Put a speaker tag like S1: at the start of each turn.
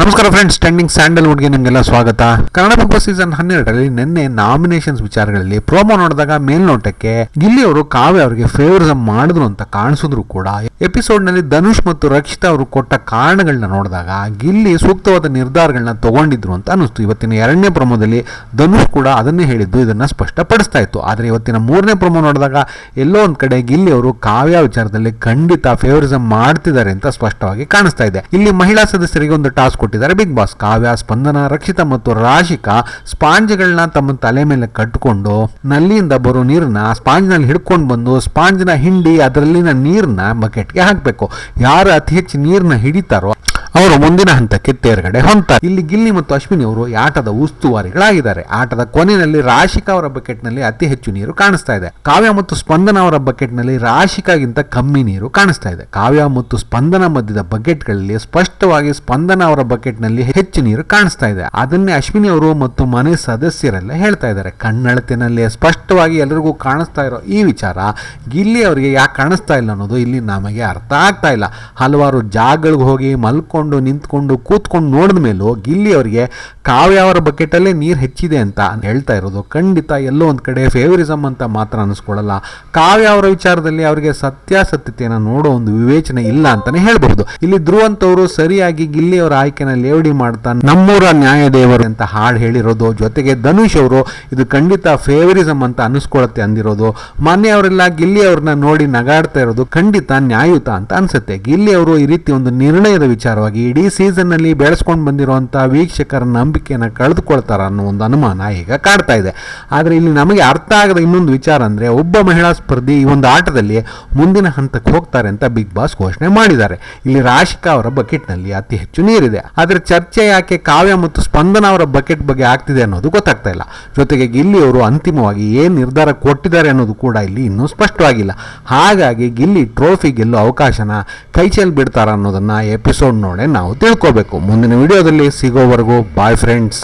S1: ನಮಸ್ಕಾರ friends trending ಸ್ಯಾಂಡಲ್ವುಡ್ಗೆ ನಿಮಗೆಲ್ಲ ಸ್ವಾಗತ. ಕನ್ನಡ ಬಿಗ್ ಬಾಸ್ ಸೀಸನ್ ಹನ್ನೆರಡರಲ್ಲಿ ನಿನ್ನೆ ನಾಮಿನೇಷನ್ಸ್ ವಿಚಾರಗಳಲ್ಲಿ ಪ್ರೋಮೋ ನೋಡಿದಾಗ ಮೇಲ್ನೋಟಕ್ಕೆ ಗಿಲ್ಲಿ ಅವರು ಕಾವ್ಯ ಅವರಿಗೆ ಫೇವರಿಸಮ್ ಮಾಡಿದ್ರು ಅಂತ ಕಾಣಿಸಿದ್ರು ಕೂಡ. ಎಪಿಸೋಡ್ನಲ್ಲಿ ಧನುಷ್ ಮತ್ತು ರಕ್ಷಿತಾ ಅವರು ಕೊಟ್ಟ ಕಾರಣಗಳನ್ನ ನೋಡಿದಾಗ ಗಿಲ್ಲಿ ಸೂಕ್ತವಾದ ನಿರ್ಧಾರಗಳನ್ನ ತಗೊಂಡಿದ್ರು ಅಂತ ಅನಿಸ್ತು ಇವತ್ತಿನ ಎರಡನೇ ಪ್ರಮೋದಲ್ಲಿ ಧನುಷ್ ಕೂಡ ಅದನ್ನೇ ಹೇಳಿದ್ದು, ಇದನ್ನ ಸ್ಪಷ್ಟಪಡಿಸ್ತಾ ಇತ್ತು. ಆದ್ರೆ ಇವತ್ತಿನ ಮೂರನೇ ಪ್ರಮೋ ನೋಡಿದಾಗ ಎಲ್ಲೋ ಒಂದ್ ಕಡೆ ಗಿಲ್ಲಿ ಅವರು ಕಾವ್ಯ ವಿಚಾರದಲ್ಲಿ ಖಂಡಿತ ಫೇವರಿಸಮ್ ಮಾಡ್ತಿದ್ದಾರೆ ಅಂತ ಸ್ಪಷ್ಟವಾಗಿ ಕಾಣಿಸ್ತಾ ಇದೆ. ಇಲ್ಲಿ ಮಹಿಳಾ ಸದಸ್ಯರಿಗೆ ಒಂದು ಟಾಸ್ಕ್ ಕೊಟ್ಟಿದ್ದಾರೆ. ಬಿಗ್ ಬಾಸ್ ಕಾವ್ಯ, ಸ್ಪಂದನ, ರಕ್ಷಿತ ಮತ್ತು ರಾಶಿಕಾ ಸ್ಪಾಂಜ್ಗಳನ್ನ ತಮ್ಮ ತಲೆ ಮೇಲೆ ಕಟ್ಟಿಕೊಂಡು ನಲ್ಲಿಯಿಂದ ಬರೋ ನೀರನ್ನ ಸ್ಪಾಂಜ್ನಲ್ಲಿ ಹಿಡ್ಕೊಂಡು ಬಂದು ಸ್ಪಾಂಜ್ನ ಹಿಂಡಿ ಅದರಲ್ಲಿನ ನೀರನ್ನ ಬಕೆಟ್ಗೆ ಹಾಕಬೇಕು. ಯಾರು ಅತಿ ಹೆಚ್ಚು ನೀರನ್ನ ಹಿಡಿತಾರೋ ಮುಂದಿನ ಹಂತಕ್ಕೆ ತೇರ್ಗಡೆ ಹೊಂತಾರೆ ಇಲ್ಲಿ ಗಿಲ್ಲಿ ಮತ್ತು ಅಶ್ವಿನಿ ಅವರು ಆಟದ ಉಸ್ತುವಾರಿಗಳಾಗಿದ್ದಾರೆ. ಆಟದ ಕೊನೆಯಲ್ಲಿ ರಾಶಿಕಾ ಅವರ ಬಕೆಟ್ನಲ್ಲಿ ಅತಿ ಹೆಚ್ಚು ನೀರು ಕಾಣಿಸ್ತಾ ಇದೆ. ಕಾವ್ಯ ಮತ್ತು ಸ್ಪಂದನ ಅವರ ಬಕೆಟ್ನಲ್ಲಿ ರಾಶಿಕಾಗಿಂತ ಕಮ್ಮಿ ನೀರು ಕಾಣಿಸ್ತಾ ಇದೆ. ಕಾವ್ಯ ಮತ್ತು ಸ್ಪಂದನ ಮಧ್ಯದ ಬಕೆಟ್ಗಳಲ್ಲಿ ಸ್ಪಷ್ಟವಾಗಿ ಸ್ಪಂದನ ಅವರ ಬಕೆಟ್ನಲ್ಲಿ ಹೆಚ್ಚು ನೀರು ಕಾಣಿಸ್ತಾ ಇದೆ. ಅದನ್ನೇ ಅಶ್ವಿನಿ ಅವರು ಮತ್ತು ಮನೆ ಸದಸ್ಯರೆಲ್ಲ ಹೇಳ್ತಾ ಇದ್ದಾರೆ. ಕಣ್ಣಳತಿನಲ್ಲಿ ಸ್ಪಷ್ಟವಾಗಿ ಎಲ್ಲರಿಗೂ ಕಾಣಿಸ್ತಾ ಇರೋ ಈ ವಿಚಾರ ಗಿಲ್ಲಿ ಅವರಿಗೆ ಯಾಕೆ ಕಾಣಿಸ್ತಾ ಇಲ್ಲ ಅನ್ನೋದು ಇಲ್ಲಿ ನಮಗೆ ಅರ್ಥ ಆಗ್ತಾ ಇಲ್ಲ. ಹಲವಾರು ಜಾಗಗಳಿಗೆ ಹೋಗಿ ಮಲ್ಕೊಂಡು ನಿಂತ್ಕೊಂಡು ಕೂತ್ಕೊಂಡು ನೋಡಿದ ಮೇಲೂ ಗಿಲ್ಲಿ ಅವರಿಗೆ ಕಾವ್ಯ ಅವರ ಬಕೆಟಲ್ಲೇ ನೀರು ಹೆಚ್ಚಿದೆ ಅಂತ ಹೇಳ್ತಾ ಇರೋದು. ಖಂಡಿತ ಎಲ್ಲೋ ಒಂದು ಕಡೆ ಫೇವರಿಸಮ್ ಅಂತ ಮಾತ್ರ ಅನಿಸ್ಕೊಳ್ಳಲ್ಲ ಕಾವ್ಯ ಅವರ ವಿಚಾರದಲ್ಲಿ ಅವರಿಗೆ ಸತ್ಯಾಸತ್ಯತೆಯನ್ನು ನೋಡೋ ಒಂದು ವಿವೇಚನೆ ಇಲ್ಲ ಅಂತಾನೆ ಹೇಳ್ಬಹುದು. ಇಲ್ಲಿ ಧ್ರುವಂತವರು ಸರಿಯಾಗಿ ಗಿಲ್ಲಿ ಅವರ ಆಯ್ಕೆನ ಲೇವಡಿ ಮಾಡ್ತಾ ನಮ್ಮೂರ ನ್ಯಾಯದೇವರು ಅಂತ ಹಾಡು ಹೇಳಿರೋದು. ಜೊತೆಗೆ ಧನುಷ್ ಅವರು ಇದು ಖಂಡಿತ ಫೇವರಿಸಮ್ ಅಂತ ಅನಿಸ್ಕೊಳ್ಳುತ್ತೆ ಅಂದಿರೋದು. ಮನೆಯವರೆಲ್ಲ ಗಿಲ್ಲಿ ಅವ್ರನ್ನ ನೋಡಿ ನಗಾಡ್ತಾ ಇರೋದು ಖಂಡಿತ ನ್ಯಾಯಯುತ ಅಂತ ಅನ್ಸುತ್ತೆ. ಗಿಲ್ಲಿ ಅವರು ಈ ರೀತಿ ಒಂದು ನಿರ್ಣಯದ ವಿಚಾರವಾಗಿ ಇಡೀ ಸೀಸನ್ನಲ್ಲಿ ಬೆಳೆಸ್ಕೊಂಡು ಬಂದಿರುವಂಥ ವೀಕ್ಷಕರ ನಂಬಿಕೆಯನ್ನು ಕಳೆದುಕೊಳ್ತಾರ ಅನ್ನೋ ಒಂದು ಅನುಮಾನ ಈಗ ಕಾಡ್ತಾ ಇದೆ. ಆದರೆ ಇಲ್ಲಿ ನಮಗೆ ಅರ್ಥ ಆಗದ ಇನ್ನೊಂದು ವಿಚಾರ ಅಂದ್ರೆ ಒಬ್ಬ ಮಹಿಳಾ ಸ್ಪರ್ಧಿ ಈ ಒಂದು ಆಟದಲ್ಲಿ ಮುಂದಿನ ಹಂತಕ್ಕೆ ಹೋಗ್ತಾರೆ ಅಂತ ಬಿಗ್ ಬಾಸ್ ಘೋಷಣೆ ಮಾಡಿದ್ದಾರೆ. ಇಲ್ಲಿ ರಾಶಿಕಾ ಅವರ ಬಕೆಟ್ನಲ್ಲಿ ಅತಿ ಹೆಚ್ಚು ನೀರಿದೆ. ಆದರೆ ಚರ್ಚೆ ಯಾಕೆ ಕಾವ್ಯ ಮತ್ತು ಸ್ಪಂದನ ಅವರ ಬಕೆಟ್ ಬಗ್ಗೆ ಆಗ್ತಿದೆ ಅನ್ನೋದು ಗೊತ್ತಾಗ್ತಾ ಇಲ್ಲ. ಜೊತೆಗೆ ಗಿಲ್ಲಿ ಅವರು ಅಂತಿಮವಾಗಿ ಏನು ನಿರ್ಧಾರ ಕೊಟ್ಟಿದ್ದಾರೆ ಅನ್ನೋದು ಕೂಡ ಇಲ್ಲಿ ಇನ್ನೂ ಸ್ಪಷ್ಟವಾಗಿಲ್ಲ. ಹಾಗಾಗಿ ಗಿಲ್ಲಿ ಟ್ರೋಫಿ ಗೆಲ್ಲೋ ಅವಕಾಶನ ಕೈಚೆಲ್ ಬಿಡ್ತಾರ ಅನ್ನೋದನ್ನ ಎಪಿಸೋಡ್ ನೋಡೇ ನಾವು ತಿಳ್ಕೋಬೇಕು. ಮುಂದಿನ ವಿಡಿಯೋದಲ್ಲಿ ಸಿಗೋವರೆಗೂ ಬಾಯ್ ಫ್ರೆಂಡ್ಸ್